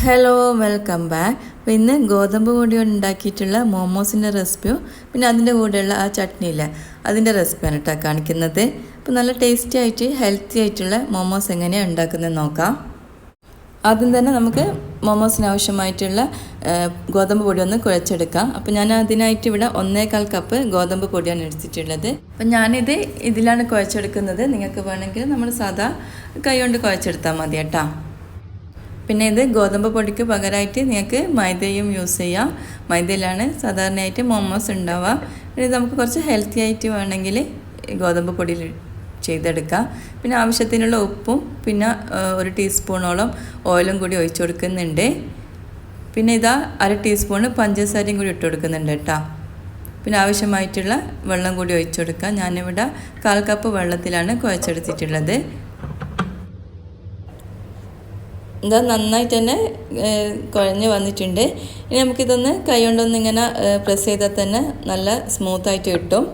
Hello welcome back അപ്പോൾ ഇന്ന് ഗോതമ്പ് പൊടി കൊണ്ട് ഉണ്ടാക്കിയിട്ടുള്ള മോമോസിന്റെ റെസിപ്പിയും പിന്നെ അതിന്റെ കൂടെയുള്ള ആ ചട്നിയില്ല അതിന്റെ റെസിപ്പിയാണ് കേട്ടോ കാണിക്കുന്നത്. അപ്പോൾ നല്ല ടേസ്റ്റി ആയിട്ട് ഹെൽത്തി ആയിട്ടുള്ള മോമോസ് എങ്ങനെയാണ് ഉണ്ടാക്കുന്നത് നോക്കാം. ആദ്യം തന്നെ നമുക്ക് മോമോസിന് ആവശ്യമായിട്ടുള്ള ഗോതമ്പ് പൊടി ഒന്ന് കുഴച്ചെടുക്കാം. അപ്പോൾ ഞാൻ അതിനായിട്ട് ഇവിടെ ഒന്നേകാൽ കപ്പ് ഗോതമ്പ് പൊടിയാണ് എടുത്തിട്ടുള്ളത്. അപ്പം ഞാനിത് ഇതിലാണ് കുഴച്ചെടുക്കുന്നത്. നിങ്ങൾക്ക് വേണമെങ്കിൽ നമ്മൾ സാധാ കൈ കൊണ്ട് കുഴച്ചെടുത്താൽ മതി കേട്ടോ പിന്നെ ഇത് ഗോതമ്പ് പൊടിക്ക് പകരമായിട്ട് നിങ്ങൾക്ക് മൈദയും യൂസ് ചെയ്യാം. മൈദയിലാണ് സാധാരണയായിട്ട് മോമോസ് ഉണ്ടാവുക. പിന്നെ നമുക്ക് കുറച്ച് ഹെൽത്തി ആയിട്ട് വേണമെങ്കിൽ ഗോതമ്പ് പൊടിയിൽ ചെയ്തെടുക്കുക പിന്നെ ആവശ്യത്തിനുള്ള ഉപ്പും പിന്നെ ഒരു ടീസ്പൂണോളം ഓയിലും കൂടി ഒഴിച്ചു കൊടുക്കുന്നുണ്ട്. പിന്നെ ഇതാ അര ടീസ്പൂണ് പഞ്ചസാരയും കൂടി ഇട്ട് കൊടുക്കുന്നുണ്ട് കേട്ടോ. പിന്നെ ആവശ്യമായിട്ടുള്ള വെള്ളം കൂടി ഒഴിച്ചു കൊടുക്കുക ഞാനിവിടെ കാൽ കപ്പ് വെള്ളത്തിലാണ് കുഴച്ചെടുത്തിട്ടുള്ളത്. ഇതാ നന്നായിട്ട് തന്നെ കുഴഞ്ഞു വന്നിട്ടുണ്ട്. ഇനി നമുക്കിതൊന്ന് കൈ കൊണ്ടൊന്ന് ഇങ്ങനെ പ്രസ് ചെയ്താൽ തന്നെ നല്ല സ്മൂത്തായിട്ട് കിട്ടും.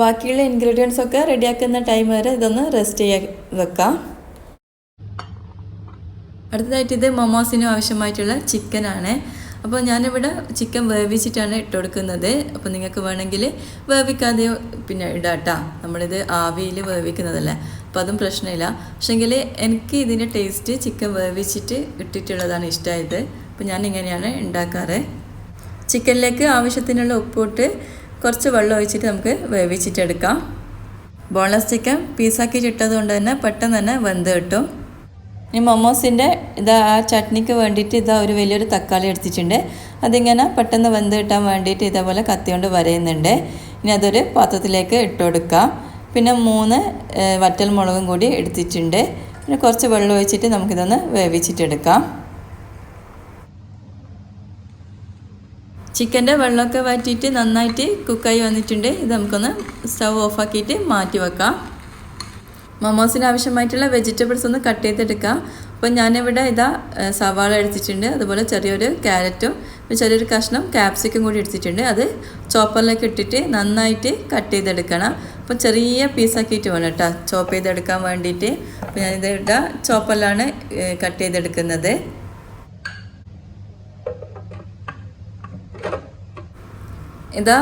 ബാക്കിയുള്ള ഇൻഗ്രീഡിയൻസ് ഒക്കെ റെഡിയാക്കുന്ന ടൈം വരെ ഇതൊന്ന് റെസ്റ്റ് ചെയ്യാൻ വെക്കാം. അടുത്തതായിട്ട് ഇത് മൊമോസിനും ആവശ്യമായിട്ടുള്ള ചിക്കനാണ് അപ്പോൾ ഞാനിവിടെ ചിക്കൻ വേവിച്ചിട്ടാണ് ഇട്ട് കൊടുക്കുന്നത്. അപ്പോൾ നിങ്ങൾക്ക് വേണമെങ്കിൽ വേവിക്കാതെ പിന്നെ ഇടാട്ടാ. നമ്മളിത് ആവിയിൽ വേവിക്കുന്നതല്ലേ. അപ്പോൾ അതും പ്രശ്നമില്ല. പക്ഷെങ്കിൽ എനിക്ക് ഇതിന്റെ ടേസ്റ്റ് ചിക്കൻ വേവിച്ചിട്ട് ഇട്ടിട്ടുള്ളതാണ് ഇഷ്ടമായത് അപ്പോൾ ഞാൻ ഇങ്ങനെയാണ് ഉണ്ടാക്കാറ് ചിക്കനിലേക്ക് ആവശ്യത്തിനുള്ള ഉപ്പിട്ട് കുറച്ച് വെള്ളം ഒഴിച്ചിട്ട് നമുക്ക് വേവിച്ചിട്ടെടുക്കാം. ബോൺലെസ് ചിക്കൻ പീസാക്കി ചിട്ടത് കൊണ്ട് തന്നെ പെട്ടെന്ന് തന്നെ വെന്ത് കിട്ടും. ഇനി മൊമോസിന്റെ ഇതാ ആ ചട്നിക്ക് വേണ്ടിയിട്ട് ഇതാ ഒരു വലിയൊരു തക്കാളി എടുത്തിട്ടുണ്ട്. അതിങ്ങനെ പെട്ടെന്ന് വെന്ത് കിട്ടാൻ വേണ്ടിയിട്ട് ഇതേപോലെ കത്തി കൊണ്ട് വരയുന്നുണ്ട്. ഇനി അതൊരു പാത്രത്തിലേക്ക് ഇട്ട് കൊടുക്കാം. പിന്നെ മൂന്ന് വറ്റൽ മുളകും കൂടി എടുത്തിട്ടുണ്ട്. പിന്നെ കുറച്ച് വെള്ളം ഒഴിച്ചിട്ട് നമുക്കിതൊന്ന് വേവിച്ചിട്ടെടുക്കാം. ചിക്കന്റെ വെള്ളമൊക്കെ വറ്റിയിട്ട് നന്നായിട്ട് കുക്കായി വന്നിട്ടുണ്ട്. ഇത് നമുക്കൊന്ന് സ്റ്റവ് ഓഫാക്കിയിട്ട് മാറ്റി വെക്കാം. മൊമോസിന് ആവശ്യമായിട്ടുള്ള വെജിറ്റബിൾസ് ഒന്ന് കട്ട് ചെയ്തെടുക്കാം. അപ്പോൾ ഞാനിവിടെ ഇതാ സവാള എടുത്തിട്ടുണ്ട്. അതുപോലെ ചെറിയൊരു ക്യാരറ്റും ചെറിയൊരു കഷ്ണം ക്യാപ്സിക്കും കൂടി എടുത്തിട്ടുണ്ട്. അത് ചോപ്പറിലേക്ക് ഇട്ടിട്ട് നന്നായിട്ട് കട്ട് ചെയ്തെടുക്കണം. അപ്പോൾ ചെറിയ പീസാക്കിയിട്ട് വേണം കേട്ടോ ചോപ്പ് ചെയ്തെടുക്കാൻ വേണ്ടിയിട്ട്. അപ്പോൾ ഞാനിത് ഇവിടെ ചോപ്പെല്ലാം കട്ട് ചെയ്തെടുക്കുന്നത്. ഇതാ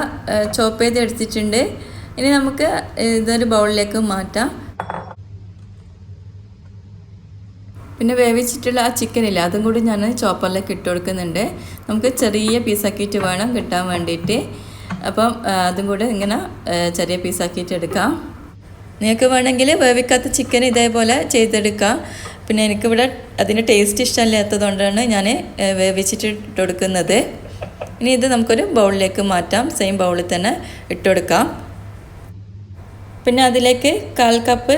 ചോപ്പ് ചെയ്ത് എടുത്തിട്ടുണ്ട് ഇനി നമുക്ക് ഇതൊരു ബൗളിലേക്ക് മാറ്റാം. പിന്നെ വേവിച്ചിട്ടുള്ള ആ ചിക്കൻ ഇല്ല അതും കൂടി ഞാൻ ചോപ്പറിലേക്ക് ഇട്ട് കൊടുക്കുന്നുണ്ട്. നമുക്ക് ചെറിയ പീസാക്കിയിട്ട് വേണം കിട്ടാൻ വേണ്ടിയിട്ട്. അപ്പം അതും കൂടെ ഇങ്ങനെ ചെറിയ പീസാക്കിയിട്ട് എടുക്കാം. നിങ്ങൾക്ക് വേണമെങ്കിൽ വേവിക്കാത്ത ചിക്കൻ ഇതേപോലെ ചെയ്തെടുക്കാം. പിന്നെ എനിക്കിവിടെ അതിന്റെ ടേസ്റ്റ് ഇഷ്ടമില്ലാത്തതുകൊണ്ടാണ് ഞാൻ വേവിച്ചിട്ട് ഇട്ട് കൊടുക്കുന്നത് ഇനി ഇത് നമുക്കൊരു ബൗളിലേക്ക് മാറ്റാം. സെയിം ബൗളിൽ തന്നെ ഇട്ട് കൊടുക്കാം പിന്നെ അതിലേക്ക് കാൽ കപ്പ്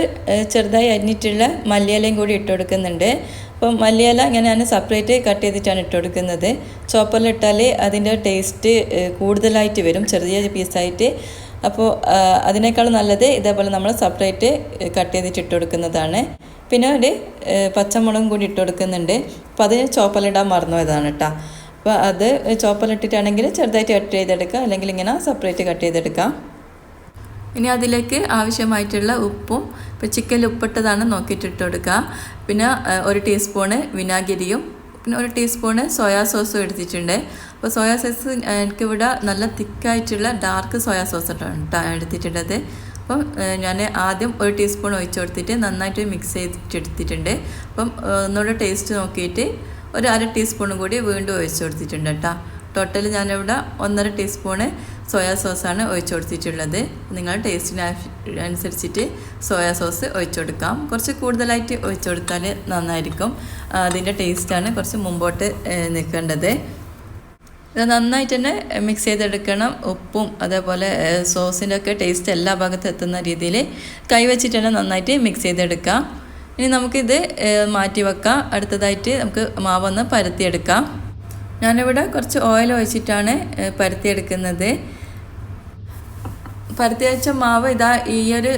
ചെറുതായി അരിഞ്ഞിട്ടുള്ള മല്ലിയിലയും കൂടി ഇട്ട് കൊടുക്കുന്നുണ്ട് അപ്പം മല്ലിയില ഇങ്ങനെ ഞാൻ സെപ്പറേറ്റ് കട്ട് ചെയ്തിട്ടാണ് ഇട്ട് കൊടുക്കുന്നത്. ചോപ്പറിലിട്ടാൽ അതിന്റെ ടേസ്റ്റ് കൂടുതലായിട്ട് വരും ചെറിയ പീസായിട്ട് അപ്പോൾ അതിനേക്കാൾ നല്ലത് ഇതേപോലെ നമ്മൾ സെപ്പറേറ്റ് കട്ട് ചെയ്തിട്ട് ഇട്ട് കൊടുക്കുന്നതാണ്. പിന്നെ ഒരു പച്ചമുളകും കൂടി ഇട്ട് കൊടുക്കുന്നുണ്ട്. അപ്പോൾ അത് മറന്നു മറന്നുപോയതാണ് കേട്ടോ അപ്പോൾ അത് ചോപ്പലിട്ടിട്ടാണെങ്കിൽ ചെറുതായിട്ട് കട്ട് ചെയ്തെടുക്കാം. അല്ലെങ്കിൽ ഇങ്ങനെ സെപ്പറേറ്റ് കട്ട് ചെയ്തെടുക്കാം. ഇനി അതിലേക്ക് ആവശ്യമായിട്ടുള്ള ഉപ്പും ഇപ്പോൾ ചിക്കൻ ഉപ്പിട്ടതാണ് നോക്കിയിട്ട് ഇട്ട് കൊടുക്കുക പിന്നെ ഒരു ടീസ്പൂണ് വിനാഗിരിയും പിന്നെ ഒരു ടീസ്പൂണ് സോയാ സോസും എടുത്തിട്ടുണ്ട്. അപ്പോൾ സോയാ സോസ് എനിക്കിവിടെ നല്ല തിക്കായിട്ടുള്ള ഡാർക്ക് സോയാ സോസ് എടുത്തിട്ടുള്ളത്. അപ്പം ഞാൻ ആദ്യം ഒരു ടീസ്പൂൺ ഒഴിച്ചു കൊടുത്തിട്ട് നന്നായിട്ട് മിക്സ് ചെയ്തിട്ടെടുത്തിട്ടുണ്ട് അപ്പം ഒന്നുകൂടെ ടേസ്റ്റ് നോക്കിയിട്ട് ഒരു അര ടീസ്പൂണും കൂടി വീണ്ടും ഒഴിച്ചു കൊടുത്തിട്ടുണ്ട് കേട്ടോ ടോട്ടൽ ഞാനിവിടെ ഒന്നര ടീസ്പൂണ് സോയാ സോസാണ് ഒഴിച്ചു കൊടുത്തിട്ടുള്ളത് നിങ്ങൾ ടേസ്റ്റിന് അനുസരിച്ചിട്ട് സോയാ സോസ് ഒഴിച്ചു കൊടുക്കാം കുറച്ച് കൂടുതലായിട്ട് ഒഴിച്ചു കൊടുത്താൽ നന്നായിരിക്കും. അതിന്റെ ടേസ്റ്റാണ് കുറച്ച് മുമ്പോട്ട് നിൽക്കേണ്ടത്. ഇത് നന്നായിട്ട് തന്നെ മിക്സ് ചെയ്തെടുക്കണം. ഉപ്പും അതേപോലെ സോസിന്റെ ഒക്കെ ടേസ്റ്റ് എല്ലാ ഭാഗത്തും എത്തുന്ന രീതിയിൽ കൈവച്ചിട്ട് തന്നെ നന്നായിട്ട് മിക്സ് ചെയ്തെടുക്കാം. ഇനി നമുക്കിത് മാറ്റി വെക്കാം. അടുത്തതായിട്ട് നമുക്ക് മാവൊന്ന് പരത്തിയെടുക്കാം. ഞാനിവിടെ കുറച്ച് ഓയിൽ ഒഴിച്ചിട്ടാണ് പരത്തിയെടുക്കുന്നത്. പരത്തി വെച്ച മാവ് ഇതാ ഈ ഒരു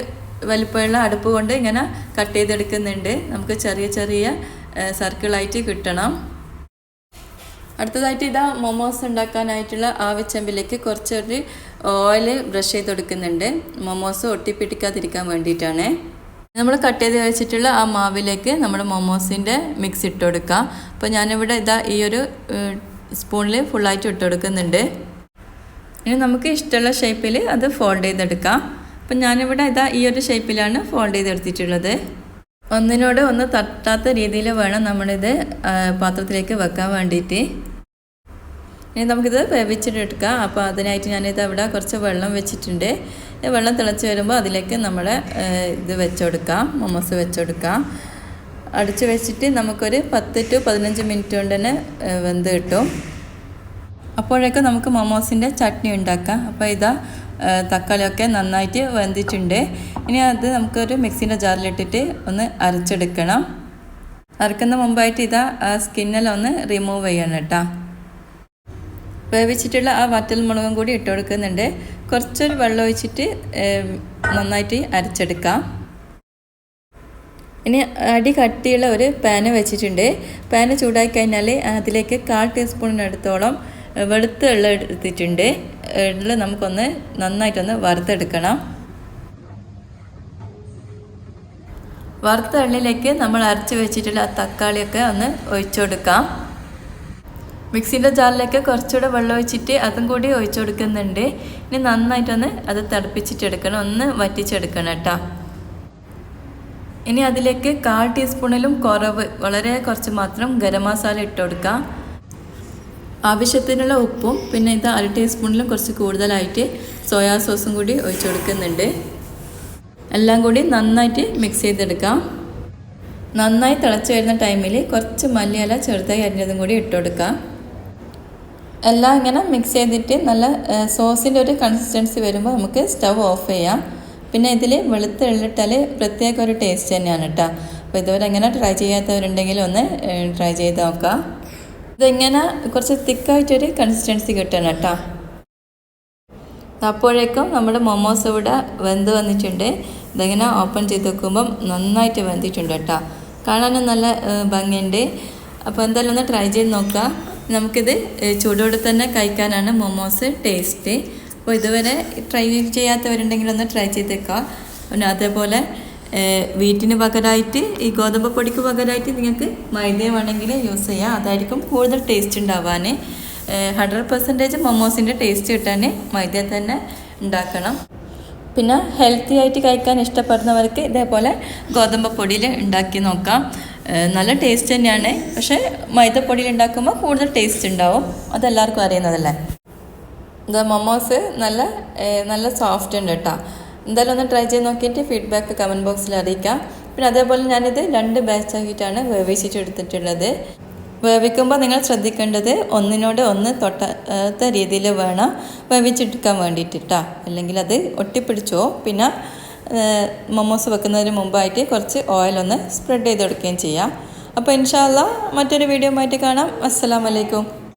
വലിപ്പമുള്ള അടുപ്പ് കൊണ്ട് ഇങ്ങനെ കട്ട് ചെയ്തെടുക്കുന്നുണ്ട്. നമുക്ക് ചെറിയ ചെറിയ സർക്കിളായിട്ട് കിട്ടണം. അടുത്തതായിട്ട് ഇതാ മൊമോസ് ഉണ്ടാക്കാനായിട്ടുള്ള വെച്ചമ്പിലേക്ക് കുറച്ചൊരു ഓയിൽ ബ്രഷ് ചെയ്ത് കൊടുക്കുന്നുണ്ട് മൊമോസ് ഒട്ടിപ്പിടിക്കാതിരിക്കാൻ വേണ്ടിയിട്ടാണ്. നമ്മൾ കട്ട് ചെയ്ത് വെച്ചിട്ടുള്ള ആ മാവിലേക്ക് നമ്മൾ മൊമോസിന്റെ മിക്സ് ഇട്ട് കൊടുക്കാം. അപ്പോൾ ഞാനിവിടെ ഇതാ ഈ ഒരു സ്പൂണിൽ ഫുള്ളായിട്ട് ഇട്ട് കൊടുക്കുന്നുണ്ട്. ഇനി നമുക്ക് ഇഷ്ടമുള്ള ഷേപ്പിൽ അത് ഫോൾഡ് ചെയ്തെടുക്കാം. അപ്പം ഞാനിവിടെ ഇതാ ഈ ഒരു ഷേപ്പിലാണ് ഫോൾഡ് ചെയ്തെടുത്തിട്ടുള്ളത്. ഒന്നിനോട് ഒന്ന് തട്ടാത്ത രീതിയിൽ വേണം നമ്മളിത് പാത്രത്തിലേക്ക് വെക്കാൻ വേണ്ടിയിട്ട്. ഇനി നമുക്കിത് വേവിച്ചിട്ടെടുക്കാം അപ്പോൾ അതിനായിട്ട് ഞാനിത് അവിടെ കുറച്ച് വെള്ളം വെച്ചിട്ടുണ്ട്. വെള്ളം തിളച്ച് വരുമ്പോൾ അതിലേക്ക് നമ്മൾ ഇത് വെച്ചുകൊടുക്കാം മൊമോസ് വെച്ചുകൊടുക്കാം അടിച്ചു വെച്ചിട്ട് നമുക്കൊരു പത്ത് ടു പതിനഞ്ച് മിനിറ്റ് കൊണ്ട് തന്നെ വെന്ത് കിട്ടും. അപ്പോഴേക്കും നമുക്ക് മൊമോസിന്റെ ചട്നി ഉണ്ടാക്കാം. അപ്പോൾ ഇതാ തക്കാളിയൊക്കെ നന്നായിട്ട് വെന്തിട്ടുണ്ട്. ഇനി അത് നമുക്കൊരു മിക്സിന്റെ ജാറിലിട്ടിട്ട് ഒന്ന് അരച്ചെടുക്കണം. അരക്കുന്ന മുമ്പായിട്ട് ഇതാ ആ സ്കിന്നെല്ലാം ഒന്ന് റിമൂവ് ചെയ്യണം കേട്ടോ. വേവിച്ചിട്ടുള്ള ആ വറ്റൽ മുളകും കൂടി ഇട്ട് കൊടുക്കുന്നുണ്ട്. കുറച്ചൊരു വെള്ളം ഒഴിച്ചിട്ട് നന്നായിട്ട് അരച്ചെടുക്കാം. ഇനി അടി കട്ടിയുള്ള ഒരു പാന് വെച്ചിട്ടുണ്ട്. പാന് ചൂടാക്കി കഴിഞ്ഞാൽ അതിലേക്ക് കാൽ ടീസ്പൂണിനടുത്തോളം വെളുത്ത എള്ള എടുത്തിട്ടുണ്ട്. എള്ള നമുക്കൊന്ന് നന്നായിട്ടൊന്ന് വറുത്തെടുക്കണം. വറുത്ത എള്ളിലേക്ക് നമ്മൾ അരച്ച് വെച്ചിട്ടുള്ള ആ തക്കാളിയൊക്കെ ഒന്ന് ഒഴിച്ചു കൊടുക്കാം. മിക്സിന്റെ ജാറിലേക്ക് കുറച്ചുകൂടെ വെള്ളം ഒഴിച്ചിട്ട് അതും കൂടി ഒഴിച്ചു കൊടുക്കുന്നുണ്ട്. ഇനി നന്നായിട്ടൊന്ന് അത് തിളപ്പിച്ചിട്ടെടുക്കണം. ഒന്ന് വറ്റിച്ചെടുക്കണം കേട്ടോ. ഇനി അതിലേക്ക് കാൽ ടീസ്പൂണിലും കുറവ്. വളരെ കുറച്ച് മാത്രം ഗരം മസാല ഇട്ട് കൊടുക്കാം. ആവശ്യത്തിനുള്ള ഉപ്പും പിന്നെ ഇത് അര ടീസ്പൂണിലും കുറച്ച് കൂടുതലായിട്ട് സോയാ സോസും കൂടി ഒഴിച്ചു കൊടുക്കുന്നുണ്ട്. എല്ലാം കൂടി നന്നായിട്ട് മിക്സ് ചെയ്തെടുക്കാം. നന്നായി തിളച്ച് വരുന്ന ടൈമിൽ കുറച്ച് മല്ലിയില ചെറുതായി അരിഞ്ഞതും കൂടി ഇട്ട് കൊടുക്കാം. എല്ലാം ഇങ്ങനെ മിക്സ് ചെയ്തിട്ട് നല്ല സോസിന്റെ ഒരു കൺസിസ്റ്റൻസി വരുമ്പോൾ നമുക്ക് സ്റ്റവ് ഓഫ് ചെയ്യാം. പിന്നെ ഇതിൽ വെളുത്ത് എള്ളിട്ടാൽ പ്രത്യേക ഒരു ടേസ്റ്റ് തന്നെയാണ് കേട്ടോ അപ്പോൾ ഇതുവരെ എങ്ങനെ ട്രൈ ചെയ്യാത്തവരുണ്ടെങ്കിൽ ഒന്ന് ട്രൈ ചെയ്ത് നോക്കാം. ഇതിങ്ങനെ കുറച്ച് തിക്കായിട്ടൊരു കൺസിസ്റ്റൻസി കിട്ടണം കേട്ടോ. അപ്പോഴേക്കും നമ്മുടെ മൊമോസ് ഇവിടെ വെന്ത് വന്നിട്ടുണ്ട്. ഇതിങ്ങനെ ഓപ്പൺ ചെയ്ത് വെക്കുമ്പം നന്നായിട്ട് വെന്തിട്ടുണ്ട് കേട്ടോ. കാണാനും നല്ല ഭംഗിയുണ്ട്. അപ്പോൾ എന്തായാലും ഒന്ന് ട്രൈ ചെയ്ത് നോക്കാം നമുക്കിത് ചൂടോടെ തന്നെ കഴിക്കാനാണ് മൊമോസ് ടേസ്റ്റ് അപ്പോൾ ഇതുവരെ ട്രൈ ചെയ്യാത്തവരുണ്ടെങ്കിൽ ഒന്ന് ട്രൈ ചെയ്തേക്കാം പിന്നെ അതേപോലെ വീട്ടിന് പകരമായിട്ട് ഈ ഗോതമ്പ് പൊടിക്ക് പകരമായിട്ട് നിങ്ങൾക്ക് മൈദ വേണമെങ്കിൽ യൂസ് ചെയ്യാം. അതായിരിക്കും കൂടുതൽ ടേസ്റ്റ് ഉണ്ടാവാൻ ഹൺഡ്രഡ് പെർസെന്റേജ് മൊമോസിന്റെ ടേസ്റ്റ് കിട്ടാൻ മൈദ തന്നെ ഉണ്ടാക്കണം. പിന്നെ ഹെൽത്തി ആയിട്ട് കഴിക്കാൻ ഇഷ്ടപ്പെടുന്നവർക്ക് ഇതേപോലെ ഗോതമ്പ് പൊടിയിൽ ഉണ്ടാക്കി നോക്കാം. നല്ല ടേസ്റ്റ് തന്നെയാണ്. പക്ഷേ മൈദപ്പൊടിയിൽ ഉണ്ടാക്കുമ്പോൾ കൂടുതൽ ടേസ്റ്റ് ഉണ്ടാവും. അതെല്ലാവർക്കും അറിയുന്നതല്ലേ? ഇത് മൊമോസ് നല്ല നല്ല സോഫ്റ്റ് ഉണ്ട് കേട്ടോ. എന്തായാലും ഒന്ന് ട്രൈ ചെയ്ത് നോക്കിയിട്ട് ഫീഡ്ബാക്ക് കമന്റ് ബോക്സിൽ അറിയിക്കാം. പിന്നെ അതേപോലെ ഞാനിത് രണ്ട് ബാച്ച് ആക്കിയിട്ടാണ് വേവിച്ചിട്ട് എടുത്തിട്ടുള്ളത്. വേവിക്കുമ്പോൾ നിങ്ങൾ ശ്രദ്ധിക്കേണ്ടത് ഒന്നിനോട് ഒന്ന് തൊട്ടാത്ത രീതിയിൽ വേണം വേവിച്ചെടുക്കാൻ വേണ്ടിയിട്ടിട്ടാ. അല്ലെങ്കിൽ അത് ഒട്ടിപ്പിടിച്ചോ. പിന്നെ മൊമോസ് വെക്കുന്നതിന് മുമ്പായിട്ട് കുറച്ച് ഓയിലൊന്ന് സ്പ്രെഡ് ചെയ്ത് കൊടുക്കുകയും ചെയ്യാം. അപ്പോൾ ഇൻഷാല്ല മറ്റൊരു വീഡിയോ ആയിട്ട് കാണാം. അസ്സലാമലൈക്കും